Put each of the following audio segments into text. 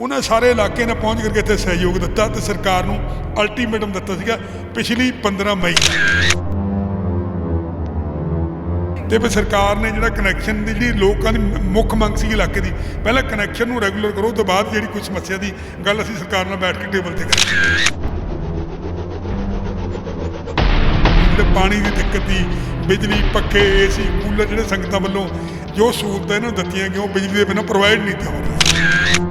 ਉਹਨਾਂ ਸਾਰੇ ਇਲਾਕੇ ਨੇ ਪਹੁੰਚ ਕਰਕੇ ਇੱਥੇ ਸਹਿਯੋਗ ਦਿੱਤਾ ਤੇ ਸਰਕਾਰ ਨੂੰ ਅਲਟੀਮੇਟਮ ਦਿੱਤਾ ਸੀਗਾ ਪਿਛਲੀ 15 ਮਈ। ਤੇ ਫਿਰ ਸਰਕਾਰ ਨੇ ਜਿਹੜਾ ਕਨੈਕਸ਼ਨ ਦੀ ਜਿਹੜੀ ਲੋਕਾਂ ਦੀ ਮੁੱਖ ਮੰਗ ਸੀ ਇਲਾਕੇ ਦੀ, ਪਹਿਲਾਂ ਕਨੈਕਸ਼ਨ ਨੂੰ ਰੈਗੂਲਰ ਕਰੋ ਤੋਂ ਬਾਅਦ ਜਿਹੜੀ ਕੋਈ ਸਮੱਸਿਆ ਦੀ ਗੱਲ ਅਸੀਂ ਸਰਕਾਰ ਨਾਲ ਬੈਠ ਕੇ ਟੇਬਲ ਤੇ ਕਰਾਂਗੇ। ਜਿਹੜੇ ਪਾਣੀ ਦੀ ਦਿੱਕਤ ਦੀ ਬਿਜਲੀ, ਪੱਖੇ ਏਸੀ ਕੂਲਰ ਜਿਹੜੇ ਸੰਗਤਾਂ ਵੱਲੋਂ ਜੋ ਸਹੂਲਤਾਂ ਇਹਨਾਂ ਨੂੰ ਦਿੱਤੀਆਂ ਗਈਆਂ, ਉਹ ਬਿਜਲੀ ਦੇ ਬਿਨਾਂ ਪ੍ਰੋਵਾਈਡ ਨਹੀਂ ਹੋ ਰਹੀਆਂ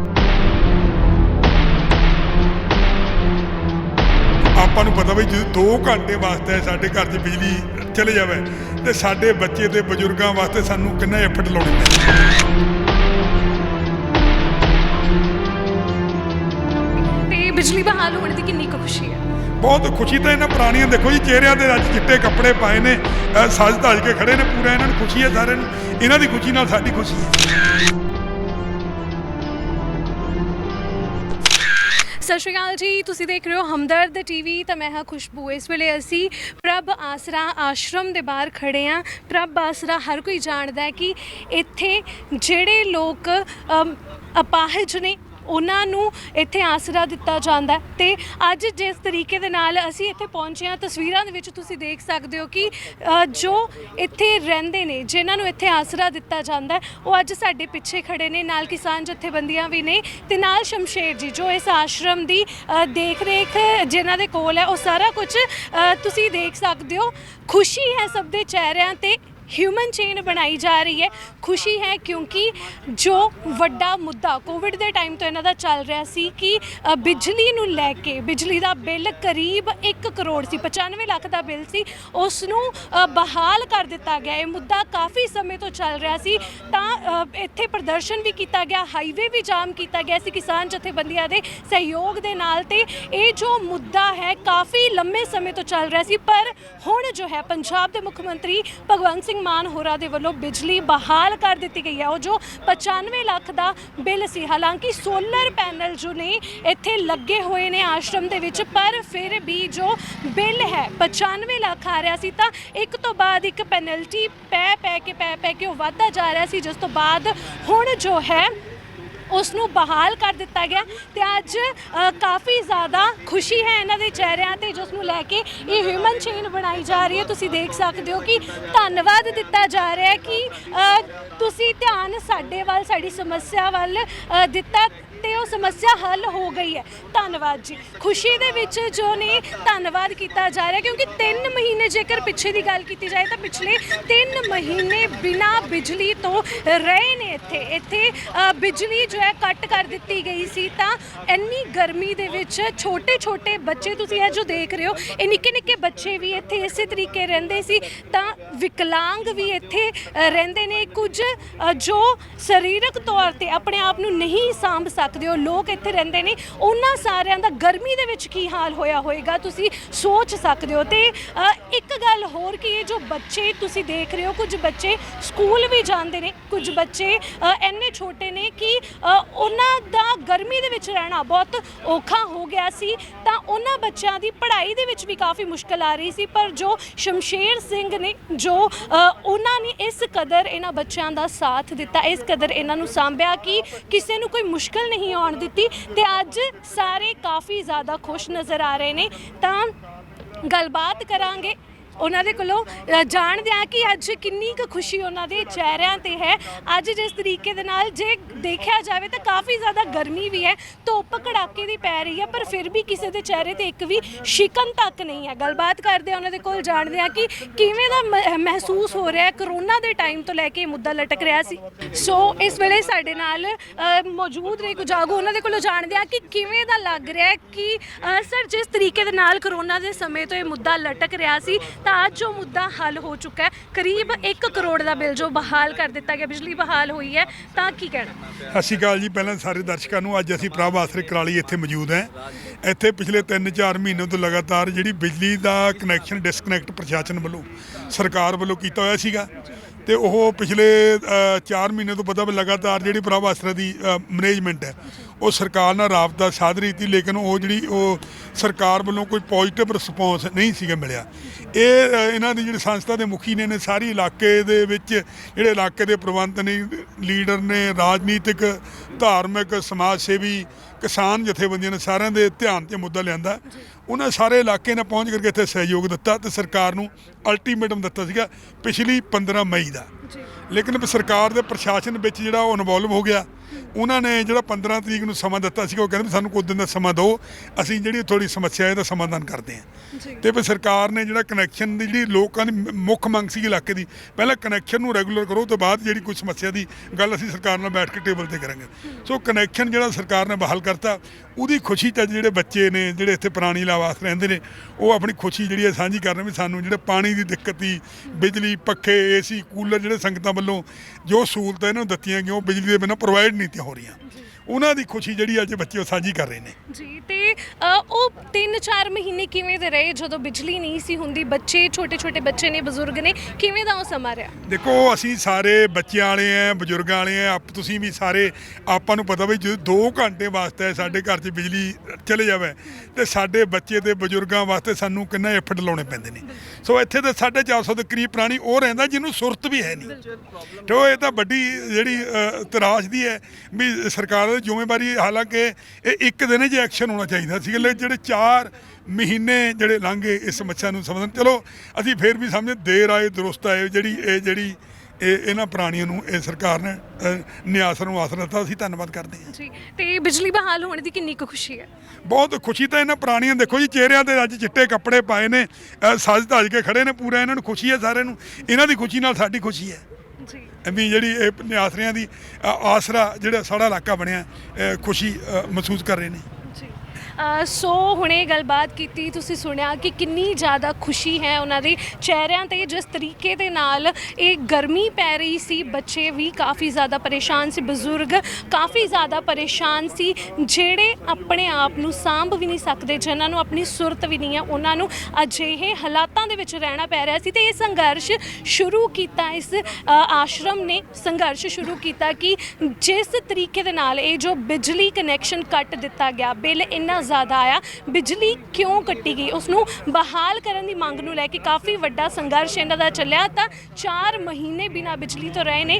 ਆਪਾਂ ਨੂੰ ਪਤਾ ਵੀ ਜੇ 2 ਘੰਟੇ ਵਾਸਤੇ ਸਾਡੇ ਘਰ 'ਚ ਬਿਜਲੀ ਚਲੇ ਜਾਵੇ ਤੇ ਸਾਡੇ ਬੱਚੇ ਤੇ ਬਜ਼ੁਰਗਾਂ ਵਾਸਤੇ ਸਾਨੂੰ ਕਿੰਨਾ ਐਫਰਟ ਲਾਉਣੇ ਪੈਂਦੇ। ਤੇ ਬਿਜਲੀ ਬਹਾਲ ਹੋਣ ਦੀ ਕਿੰਨੀ ਖੁਸ਼ੀ ਹੈ? ਬਹੁਤ ਖੁਸ਼ੀ ਤਾਂ ਇਹਨਾਂ ਪੁਰਾਣੀਆਂ ਦੇਖੋ ਜੀ ਚਿਹਰਿਆਂ ਤੇ ਅੱਜ ਚਿੱਟੇ ਕੱਪੜੇ ਪਾਏ ਨੇ ਸੱਜ ਧੱਜ ਕੇ ਖੜੇ ਨੇ ਪੂਰਾ ਇਹਨਾਂ ਨੂੰ ਖੁਸ਼ੀ ਹੈ ਸਾਰਿਆਂ ਨੂੰ। ਇਹਨਾਂ ਦੀ ਖੁਸ਼ੀ ਨਾਲ ਸਾਡੀ ਖੁਸ਼ੀ ਹੈ। ਸਤਿ ਸ਼੍ਰੀ ਅਕਾਲ ਜੀ। ਤੁਸੀਂ ਦੇਖ ਰਹੇ ਹੋ ਹਮਦਰਦ ਟੀਵੀ, ਤਾਂ ਮੈਂ ਹਾਂ ਖੁਸ਼ਬੂ। ਇਸ ਵੇਲੇ ਅਸੀਂ ਪ੍ਰਭ ਆਸਰਾ ਆਸ਼ਰਮ ਦੇ ਬਾਹਰ ਖੜੇ ਆ ਪ੍ਰਭ ਆਸਰਾ, ਹਰ ਕੋਈ ਜਾਣਦਾ ਹੈ ਕਿ ਇੱਥੇ ਜਿਹੜੇ ਲੋਕ ਅਪਾਹਜ ਨੇ ਉਹਨਾਂ ਨੂੰ ਇੱਥੇ ਆਸਰਾ ਦਿੱਤਾ ਜਾਂਦਾ ਹੈ। ਤੇ ਅੱਜ ਜਿਸ ਤਰੀਕੇ ਦੇ ਨਾਲ ਅਸੀਂ ਇੱਥੇ ਪਹੁੰਚੇ ਹਾਂ ਤਸਵੀਰਾਂ ਦੇ ਵਿੱਚ ਤੁਸੀਂ ਦੇਖ ਸਕਦੇ ਹੋ ਕਿ ਅ, ਜੋ ਇੱਥੇ ਰਹਿੰਦੇ ਨੇ ਜਿਨ੍ਹਾਂ ਨੂੰ ਇੱਥੇ ਆਸਰਾ ਦਿੱਤਾ ਜਾਂਦਾ ਹੈ ਉਹ ਅੱਜ ਸਾਡੇ ਪਿੱਛੇ ਖੜੇ ਨੇ ਨਾਲ ਕਿਸਾਨ ਜਥੇਬੰਦੀਆਂ ਵੀ ਨੇ ਤੇ ਨਾਲ ਸ਼ਮਸ਼ੇਰ ਜੀ ਜੋ ਇਸ ਆਸ਼ਰਮ ਦੀ ਅ, ਦੇਖ ਰੇਖ ਜਿਨ੍ਹਾਂ ਦੇ ਕੋਲ ਹੈ ਉਹ ਸਾਰਾ ਕੁਝ ਤੁਸੀਂ ਦੇਖ ਸਕਦੇ ਹੋ। ਖੁਸ਼ੀ ਹੈ ਸਭ ਦੇ ਚਿਹਰਿਆਂ ਤੇ। ਹਿਊਮਨ ਚੇਨ ਬਣਾਈ ਜਾ ਰਹੀ ਹੈ। ਖੁਸ਼ੀ ਹੈ ਕਿਉਂਕਿ ਜੋ ਵੱਡਾ ਮੁੱਦਾ ਕੋਵਿਡ ਦੇ ਟਾਈਮ ਤੋਂ ਇਹਨਾਂ ਦਾ ਚੱਲ ਰਿਹਾ ਸੀ ਕਿ ਅ, ਬਿਜਲੀ ਨੂੰ ਲੈ ਕੇ ਬਿਜਲੀ ਦਾ ਬਿੱਲ ਕਰੀਬ 1 ਕਰੋੜ ਸੀ 95 ਲੱਖ ਦਾ ਬਿੱਲ ਸੀ ਉਸ ਨੂੰ ਅ, ਬਹਾਲ ਕਰ ਦਿੱਤਾ ਗਿਆ। ਇਹ ਮੁੱਦਾ ਕਾਫੀ ਸਮੇਂ ਤੋਂ ਚੱਲ ਰਿਹਾ ਸੀ। ਤਾਂ ਅ, ਇੱਥੇ ਪ੍ਰਦਰਸ਼ਨ ਵੀ ਕੀਤਾ ਗਿਆ ਹਾਈਵੇ ਵੀ ਜਾਮ ਕੀਤਾ ਗਿਆ ਸੀ ਕਿਸਾਨ ਜਥੇਬੰਦੀਆਂ ਦੇ ਸਹਿਯੋਗ ਦੇ ਨਾਲ ਤੇ ਇਹ ਜੋ ਮੁੱਦਾ ਹੈ ਕਾਫੀ ਲੰਮੇ ਸਮੇਂ ਤੋਂ ਚੱਲ ਰਿਹਾ ਸੀ। ਪਰ ਹੁਣ ਜੋ ਹੈ ਪੰਜਾਬ ਦੇ ਮੁੱਖ ਮੰਤਰੀ ਭਗਵੰਤ ਸਿੰਘ ਮਾਨ ਹੋਰਾਂ ਦੇ ਵੱਲੋਂ ਬਿਜਲੀ ਬਹਾਲ ਕਰ ਦਿੱਤੀ ਗਈ ਹੈ। ਉਹ ਜੋ 95 ਲੱਖ ਦਾ ਬਿੱਲ ਸੀ, ਹਾਲਾਂਕਿ ਸੋਲਰ ਪੈਨਲ ਜੋ ਨੇ, ਇੱਥੇ ਲੱਗੇ ਹੋਏ ਨੇ ਆਸ਼ਰਮ ਦੇ ਵਿੱਚ, ਪਰ ਫਿਰ ਵੀ ਜੋ ਬਿੱਲ ਹੈ 95 ਲੱਖ ਆ ਰਿਹਾ ਸੀ, ਤਾਂ ਇੱਕ ਤੋਂ ਬਾਅਦ ਇੱਕ ਪੈਨਲਟੀ ਪੈ ਪੈ ਕੇ ਪੈ ਪੈ ਕੇ ਉਹ ਵਧਦਾ ਜਾ ਰਿਹਾ ਸੀ, ਜਿਸ ਤੋਂ ਬਾਅਦ ਹੁਣ ਜੋ ਹੈ ਉਸ ਨੂੰ ਬਹਾਲ ਕਰ ਦਿੱਤਾ ਗਿਆ ਤੇ ਅੱਜ ਕਾਫੀ ਜ਼ਿਆਦਾ ਖੁਸ਼ੀ ਹੈ ਇਹਨਾਂ ਦੇ ਚਿਹਰਿਆਂ ਤੇ, ਜਿਸ ਨੂੰ ਲੈ ਕੇ ਇਹ ਹਿਊਮਨ ਚੇਨ ਬਣਾਈ ਜਾ ਰਹੀ ਹੈ। ਤੁਸੀਂ ਦੇਖ ਸਕਦੇ ਹੋ ਕਿ ਧੰਨਵਾਦ ਦਿੱਤਾ ਜਾ ਰਿਹਾ ਹੈ ਕਿ ਤੁਸੀਂ ਧਿਆਨ ਸਾਡੇ ਵੱਲ, ਸਾਡੀ ਸਮੱਸਿਆ ਵੱਲ ਦਿੱਤਾ ਤੇ ਉਹ ਸਮੱਸਿਆ ਹੱਲ ਹੋ ਗਈ ਹੈ। ਧੰਨਵਾਦ ਜੀ। ਖੁਸ਼ੀ ਦੇ ਵਿੱਚ ਜੋ ਨੇ ਧੰਨਵਾਦ ਕੀਤਾ ਜਾ ਰਿਹਾ, ਕਿਉਂਕਿ 3 ਮਹੀਨੇ ਜੇਕਰ ਪਿੱਛੇ ਦੀ ਗੱਲ ਕੀਤੀ ਜਾਏ ਤਾਂ ਪਿਛਲੇ 3 ਮਹੀਨੇ ਬਿਨਾ ਬਿਜਲੀ ਤੋਂ ਰਹੇ ਨੇ ਇੱਥੇ। ਇੱਥੇ ਬਿਜਲੀ ਜੋ ਹੈ ਕੱਟ ਕਰ ਦਿੱਤੀ ਗਈ ਸੀ ਤਾਂ ਇੰਨੀ ਗਰਮੀ ਦੇ ਵਿੱਚ ਛੋਟੇ ਛੋਟੇ ਬੱਚੇ ਤੁਸੀਂ ਇਹ ਜੋ ਦੇਖ ਰਹੇ ਹੋ, ਇਹ ਨਿੱਕੇ ਨਿੱਕੇ ਬੱਚੇ ਵੀ ਇੱਥੇ ਇਸੇ ਤਰੀਕੇ ਰਹਿੰਦੇ ਸੀ ਤਾਂ ਵਿਕਲਾਂਗ ਵੀ ਇੱਥੇ ਰਹਿੰਦੇ ਨੇ ਕੁਝ ਜੋ ਸਰੀਰਕ ਤੌਰ ਤੇ ਆਪਣੇ ਆਪ ਨੂੰ ਨਹੀਂ ਸਾਂਭ ਸਕਦੇ ਹੋ ਲੋਕ ਇੱਥੇ ਰਹਿੰਦੇ ਨੇ। ਉਹਨਾਂ ਸਾਰਿਆਂ ਦਾ ਗਰਮੀ ਦੇ ਵਿੱਚ ਕੀ ਹਾਲ ਹੋਇਆ ਹੋਏਗਾ ਤੁਸੀਂ ਸੋਚ ਸਕਦੇ ਹੋ। ਤੇ ਇੱਕ ਗੱਲ ਹੋਰ ਕਿ ਇਹ ਜੋ ਬੱਚੇ ਤੁਸੀਂ ਦੇਖ ਰਹੇ ਹੋ ਕੁਝ ਬੱਚੇ ਸਕੂਲ ਵੀ ਜਾਂਦੇ ਨੇ ਕੁਝ ਬੱਚੇ ਅ, ਇੰਨੇ ਛੋਟੇ ਨੇ ਕਿ ਉਹਨਾਂ ਦਾ ਗਰਮੀ ਦੇ ਵਿੱਚ ਰਹਿਣਾ ਬਹੁਤ ਔਖਾ ਹੋ ਗਿਆ ਸੀ। ਤਾਂ ਉਹਨਾਂ ਬੱਚਿਆਂ ਦੀ ਪੜ੍ਹਾਈ ਦੇ ਵਿੱਚ ਵੀ ਕਾਫੀ ਮੁਸ਼ਕਲ ਆ ਰਹੀ ਸੀ ਪਰ ਜੋ ਸ਼ਮਸ਼ੇਰ ਸਿੰਘ ਨੇ ਜੋ ਅ, ਉਹਨਾਂ ਨੇ ਇਸ ਕਦਰ ਇਹਨਾਂ ਬੱਚਿਆਂ ਦਾ ਸਾਥ ਦਿੱਤਾ ਇਸ ਕਦਰ ਇਹਨਾਂ ਨੂੰ ਸਾਂਭਿਆ ਕਿ ਕਿਸੇ ਨੂੰ ਕੋਈ ਮੁਸ਼ਕਲ ਨਹੀਂ ਆਉਣ ਦਿੱਤੀ ਤੇ ਅੱਜ ਸਾਰੇ ਕਾਫੀ ਜ਼ਿਆਦਾ ਖੁਸ਼ ਨਜ਼ਰ ਆ ਰਹੇ ਨੇ। ਤਾਂ ਗੱਲਬਾਤ ਕਰਾਂਗੇ ਉਹਨਾਂ ਦੇ ਕੋਲੋਂ ਜਾਣਦੇ ਆ ਕਿ ਅੱਜ ਕਿੰਨੀ ਕੁ ਖੁਸ਼ੀ ਉਹਨਾਂ ਦੇ ਚਿਹਰਿਆਂ ਤੇ ਹੈ। ਅੱਜ ਜਿਸ ਤਰੀਕੇ ਦੇ ਨਾਲ ਜੇ ਦੇਖਿਆ ਜਾਵੇ ਤਾਂ ਕਾਫੀ ਜ਼ਿਆਦਾ ਗਰਮੀ ਵੀ ਹੈ, ਧੁੱਪ ਕੜਾਕੇ ਦੀ ਪੈ ਰਹੀ ਹੈ, ਪਰ ਫਿਰ ਵੀ ਕਿਸੇ ਦੇ ਚਿਹਰੇ ਤੇ ਇੱਕ ਵੀ ਸ਼ਿਕਨ ਤੱਕ ਨਹੀਂ ਹੈ। ਗੱਲਬਾਤ ਕਰਦੇ ਉਹਨਾਂ ਦੇ ਕੋਲ, ਜਾਣਦੇ ਆ ਕਿ ਕਿਵੇਂ ਦਾ ਮ- ਮਹਿਸੂਸ ਹੋ ਰਿਹਾ ਹੈ। ਕਰੋਨਾ ਦੇ ਟਾਈਮ ਤੋਂ ਲੈ ਕੇ ਇਹ ਮੁੱਦਾ ਲਟਕ ਰਿਹਾ ਸੀ। ਸੋ ਇਸ ਵੇਲੇ ਸਾਡੇ ਨਾਲ ਮੌਜੂਦ ਨੇ ਕੁਝ ਆਗੂ ਉਹਨਾਂ ਦੇ ਕੋਲੋਂ ਜਾਣਦੇ ਆ ਕਿ ਕਿਵੇਂ ਦਾ ਲੱਗ ਰਿਹਾ ਹੈ ਕਿ ਸਰ, ਜਿਸ ਤਰੀਕੇ ਦੇ ਨਾਲ ਕਰੋਨਾ ਦੇ ਸਮੇਂ ਤੋਂ ਇਹ ਮੁੱਦਾ ਲਟਕ ਰਿਹਾ ਸੀ, ਤਾਂ ਅੱਜ ਉਹ ਮੁੱਦਾ ਹੱਲ ਹੋ ਚੁੱਕਾ ਹੈ। ਕਰੀਬ 1 ਕਰੋੜ ਦਾ ਬਿੱਲ ਜੋ ਬਹਾਲ ਕਰ ਦਿੱਤਾ ਗਿਆ, ਬਿਜਲੀ ਬਹਾਲ ਹੋਈ ਹੈ, ਤਾਂ ਕੀ ਕਹਿਣਾ? ਸਤਿ ਸ਼੍ਰੀ ਅਕਾਲ ਜੀ। ਪਹਿਲਾਂ ਸਾਰੇ ਦਰਸ਼ਕਾਂ ਨੂੰ ਅੱਜ ਅਸੀਂ ਪ੍ਰਭ ਆਸਰੇ ਕਰਾਲੀ ਇੱਥੇ ਮੌਜੂਦ ਹੈ। ਇੱਥੇ ਪਿਛਲੇ 3-4 ਮਹੀਨੇ ਤੋਂ ਲਗਾਤਾਰ ਜਿਹੜੀ ਬਿਜਲੀ ਦਾ ਕਨੈਕਸ਼ਨ ਡਿਸਕਨੈਕਟ ਪ੍ਰਸ਼ਾਸਨ ਵੱਲੋਂ ਸਰਕਾਰ ਵੱਲੋਂ ਕੀਤਾ ਹੋਇਆ ਸੀਗਾ ਤੇ ਉਹ ਪਿਛਲੇ 4 ਮਹੀਨੇ ਤੋਂ ਪਤਾ ਲਗਾਤਾਰ ਜਿਹੜੀ ਪ੍ਰਭ ਆਸਰੇ ਦੀ ਮੈਨੇਜਮੈਂਟ ਹੈ ਉਹ ਸਰਕਾਰ ਨਾਲ ਰਾਬਤਾ ਸਾਧ ਰਹੀ ਸੀ ਲੇਕਿਨ ਉਹ ਜਿਹੜੀ ਉਹ ਸਰਕਾਰ ਵੱਲੋਂ ਕੋਈ ਪੋਜ਼ਿਟਿਵ ਰਿਸਪੌਂਸ ਨਹੀਂ ਸੀਗਾ ਮਿਲਿਆ। ਇਹ ਇਹਨਾਂ ਦੀ ਜਿਹੜੀ ਸੰਸਥਾ ਦੇ ਮੁਖੀ ਨੇ ਨੇ ਸਾਰੀ ਇਲਾਕੇ ਦੇ ਵਿੱਚ ਜਿਹੜੇ ਇਲਾਕੇ ਦੇ ਪ੍ਰਬੰਧ ਨੇ ਲੀਡਰ ਨੇ ਰਾਜਨੀਤਿਕ ਧਾਰਮਿਕ ਸਮਾਜ ਸੇਵੀ ਕਿਸਾਨ ਜਥੇਬੰਦੀਆਂ ਨੇ ਸਾਰਿਆਂ ਦੇ ਧਿਆਨ 'ਚ ਮੁੱਦਾ ਲਿਆਂਦਾ। ਉਹਨਾਂ ਸਾਰੇ ਇਲਾਕੇ ਨੇ ਪਹੁੰਚ ਕਰਕੇ ਇੱਥੇ ਸਹਿਯੋਗ ਦਿੱਤਾ ਤੇ ਸਰਕਾਰ ਨੂੰ ਅਲਟੀਮੇਟਮ ਦਿੱਤਾ ਸੀਗਾ ਪਿਛਲੀ 15 ਮਈ ਦਾ। ਲੇਕਿਨ ਸਰਕਾਰ ਦੇ ਪ੍ਰਸ਼ਾਸਨ ਵਿੱਚ ਜਿਹੜਾ ਉਹ ਇਨਵੋਲਵ ਹੋ ਗਿਆ। ਉਹਨਾਂ ਨੇ ਜਿਹੜਾ 15 ਤਰੀਕ ਨੂੰ ਸਮਾਂ ਦਿੱਤਾ ਸੀਗਾ ਉਹ ਕਹਿੰਦੇ ਵੀ ਸਾਨੂੰ ਕੁਝ ਦਿਨ ਦਾ ਸਮਾਂ ਦਿਓ ਅਸੀਂ ਜਿਹੜੀ ਥੋੜੀ ਸਮੱਸਿਆ ਇਹਦਾ ਸਮਾਧਾਨ ਕਰਦੇ ਹਾਂ। ਤੇ ਫਿਰ ਸਰਕਾਰ ਨੇ ਜਿਹੜਾ ਕਨੈਕਸ਼ਨ ਦੀ ਜਿਹੜੀ ਲੋਕਾਂ ਦੀ ਮੁੱਖ ਮੰਗ ਸੀ ਇਲਾਕੇ ਦੀ ਪਹਿਲਾਂ ਕਨੈਕਸ਼ਨ ਨੂੰ ਰੈਗੂਲਰ ਕਰੋ ਤੋਂ ਬਾਅਦ ਜਿਹੜੀ ਕੋਈ ਸਮੱਸਿਆ ਦੀ ਗੱਲ ਅਸੀਂ ਸਰਕਾਰ ਨਾਲ ਬੈਠ ਕੇ ਟੇਬਲ ਤੇ ਕਰਾਂਗੇ। ਸੋ ਕਨੈਕਸ਼ਨ ਜਿਹੜਾ ਸਰਕਾਰ ਨੇ ਬਹਾਲ ਕਰਤਾ ਉਹਦੀ ਖੁਸ਼ੀ ਚ ਜਿਹੜੇ ਬੱਚੇ ਨੇ ਜਿਹੜੇ ਇੱਥੇ ਪੁਰਾਣੀ ਲਾਵਾਸ ਰਹਿੰਦੇ ਨੇ ਉਹ ਆਪਣੀ ਖੁਸ਼ੀ ਜਿਹੜੀ ਹੈ ਸਾਂਝੀ ਕਰ ਰਹੇ ਵੀ ਸਾਨੂੰ ਜਿਹੜੇ ਪਾਣੀ ਦੀ ਦਿੱਕਤ ਸੀ ਬਿਜਲੀ ਪੱਖੇ ਏਸੀ ਕੂਲਰ ਜਿਹੜੇ ਸੰਗਤਾਂ ਵੱਲੋਂ ਜੋ ਸਹੂਲਤਾਂ ਇਹਨਾਂ ਨੂੰ ਦਿੱਤੀਆਂ ਗਈਆਂ ਉਹ ਬਿਜਲੀ ਦੇ ਬਿਨਾਂ ਪ੍ਰੋਵਾਈਡ ਨਹੀਂ ਤੀਆਂ ਹੋ ਰਹੀਆਂ। ਉਹਨਾਂ ਦੀ ਖੁਸ਼ੀ ਜਿਹੜੀ ਅੱਜ ਬੱਚੇ ਉਹ ਸਾਂਝੀ ਕਰ ਰਹੇ ਨੇ। ਜੀ ਤੇ ਅ, ਉਹ 3-4 ਮਹੀਨੇ ਕਿਵੇਂ ਦੇ ਰਹੇ? ਜਦੋਂ ਬਿਜਲੀ ਨਹੀਂ ਸੀ ਹੁੰਦੀ ਬੱਚੇ ਛੋਟੇ-ਛੋਟੇ ਬੱਚੇ ਨੇ ਬਜ਼ੁਰਗ ਨੇ ਕਿਵੇਂ ਦਾ ਉਹ ਸਮਾਂ ਰਿਹਾ? ਦੇਖੋ ਅਸੀਂ ਸਾਰੇ ਬੱਚਿਆਂ ਵਾਲੇ ਆ ਬਜ਼ੁਰਗਾਂ ਵਾਲੇ ਆ ਆਪ ਤੁਸੀਂ ਵੀ ਸਾਰੇ ਆਪਾਂ ਨੂੰ ਪਤਾ ਵੀ ਜੇ 2 ਘੰਟੇ ਵਾਸਤੇ ਸਾਡੇ ਘਰ 'ਚ ਬਿਜਲੀ ਚਲੇ ਜਾਵੇ ਤੇ ਸਾਡੇ ਬੱਚੇ ਤੇ ਬਜ਼ੁਰਗਾਂ ਵਾਸਤੇ ਸਾਨੂੰ ਕਿੰਨਾ ਐਫਰਟ ਲਾਉਣੇ ਪੈਂਦੇ ਨੇ। ਸੋ ਇੱਥੇ ਤੇ 450 ਦੇ ਕਰੀਬ ਪ੍ਰਾਣੀ ਉਹ ਰਹਿੰਦਾ ਜਿਹਨੂੰ ਸੁਰਤ ਵੀ ਹੈ ਨਹੀਂ। ਤੇ ਉਹ ਇਹ ਤਾਂ ਵੱਡੀ ਜਿਹੜੀ ਅ, ਤਰਾਸ਼ ਦੀ ਹੈ ਵੀ ਸਰਕਾਰ ਦੀ ਜ਼ਿੰਮੇਵਾਰੀ ਹਾਲਾਂਕਿ ਇਹ ਇੱਕ ਦਿਨ 'ਚ ਐਕਸ਼ਨ ਹੋਣਾ ਚਾਹੀਦਾ ਸੀ। ਲੇਕਿਨ ਜਿਹੜੇ 4 ਮਹੀਨੇ ਜਿਹੜੇ ਲੰਘੇ ਇਸ ਸਮੱਸਿਆ ਨੂੰ ਸਮਝਣ। ਚਲੋ ਅਸੀਂ ਫੇਰ ਵੀ ਸਮਝੇ ਦੇਰ ਆਏ ਦਰੁਸਤ ਆਏ ਜਿਹੜੀ ਇਹ ਜਿਹੜੀ ਇਹ ਇਹਨਾਂ ਪ੍ਰਾਣੀਆਂ ਨੂੰ ਇਹ ਸਰਕਾਰ ਨੇ ਨਿਆਸਰ ਨੂੰ ਆਸਰਾ ਦਿੱਤਾ। ਅਸੀਂ ਧੰਨਵਾਦ ਕਰਦੇ ਹਾਂ। ਜੀ ਤੇ ਬਿਜਲੀ ਬਹਾਲ ਹੋਣ ਦੀ ਕਿੰਨੀ ਕੁ ਖੁਸ਼ੀ ਹੈ? ਬਹੁਤ ਖੁਸ਼ੀ ਤਾਂ ਇਹਨਾਂ ਪ੍ਰਾਣੀਆਂ ਦੇਖੋ ਜੀ ਚਿਹਰਿਆਂ ਤੇ ਅੱਜ ਚਿੱਟੇ ਕੱਪੜੇ ਪਾਏ ਨੇ ਸਜ ਧਜ ਕੇ ਖੜੇ ਨੇ ਪੂਰਾ ਇਹਨਾਂ ਨੂੰ ਖੁਸ਼ੀ ਹੈ ਸਾਰਿਆਂ ਨੂੰ। ਇਹਨਾਂ ਦੀ ਖੁਸ਼ੀ ਨਾਲ ਸਾਡੀ ਖੁਸ਼ੀ ਹੈ। ਜੀ ਵੀ ਜਿਹੜੀ ਇਹ ਨਿਆਸਰਿਆਂ ਦੀ ਆਸਰਾ ਜਿਹੜਾ ਸਾਡਾ ਇਲਾਕਾ ਬਣਿਆ ਖੁਸ਼ੀ ਮਹਿਸੂਸ ਕਰ ਰਹੇ ਨੇ। ਸੋ ਹੁਣੇ ਗੱਲਬਾਤ ਕੀਤੀ ਤੁਸੀਂ ਸੁਣਿਆ ਕਿ ਕਿੰਨੀ ਜ਼ਿਆਦਾ ਖੁਸ਼ੀ ਹੈ ਉਹਨਾਂ ਦੇ। ਚਿਹਰਿਆਂ ਤੇ ਜਿਸ ਤਰੀਕੇ ਦੇ ਨਾਲ ਇਹ ਗਰਮੀ ਪੈ ਰਹੀ ਸੀ, ਬੱਚੇ ਵੀ ਕਾਫੀ ਜ਼ਿਆਦਾ ਪਰੇਸ਼ਾਨ ਸੀ, ਬਜ਼ੁਰਗ ਕਾਫੀ ਜ਼ਿਆਦਾ ਪਰੇਸ਼ਾਨ ਸੀ, ਜਿਹੜੇ ਆਪਣੇ ਆਪ ਨੂੰ ਸਾਂਭ ਵੀ ਨਹੀਂ ਸਕਦੇ, ਜਿਨ੍ਹਾਂ ਨੂੰ ਆਪਣੀ ਸੁਰਤ ਵੀ ਨਹੀਂ ਹੈ, ਉਹਨਾਂ ਨੂੰ ਅਜਿਹੇ ਹਾਲਾਤਾਂ ਦੇ ਵਿੱਚ ਰਹਿਣਾ ਪੈ ਰਿਹਾ ਸੀ ਤੇ ਇਹ ਸੰਘਰਸ਼ ਸ਼ੁਰੂ ਕੀਤਾ, ਇਸ ਆਸ਼ਰਮ ਨੇ ਸੰਘਰਸ਼ ਸ਼ੁਰੂ ਕੀਤਾ ਕਿ ਜਿਸ ਤਰੀਕੇ ਦੇ ਨਾਲ ਇਹ ਜੋ ਬਿਜਲੀ ਕਨੈਕਸ਼ਨ ਕੱਟ ਦਿੱਤਾ ਗਿਆ, ਬਿੱਲ ਇੰਨਾ ਜ਼ਿਆਦਾ ਆਇਆ। ਬਿਜਲੀ ਕਿਉਂ ਕੱਟੀ ਗਈ? ਉਸ ਨੂੰ ਬਹਾਲ ਕਰਨ ਦੀ ਮੰਗ ਨੂੰ ਲੈ ਕੇ ਕਾਫੀ ਵੱਡਾ ਸੰਘਰਸ਼ ਇਹਨਾਂ ਦਾ ਚੱਲਿਆ। ਤਾਂ 4 ਮਹੀਨੇ ਬਿਨਾਂ ਬਿਜਲੀ ਤੋਂ ਰਹੇ ਨੇ।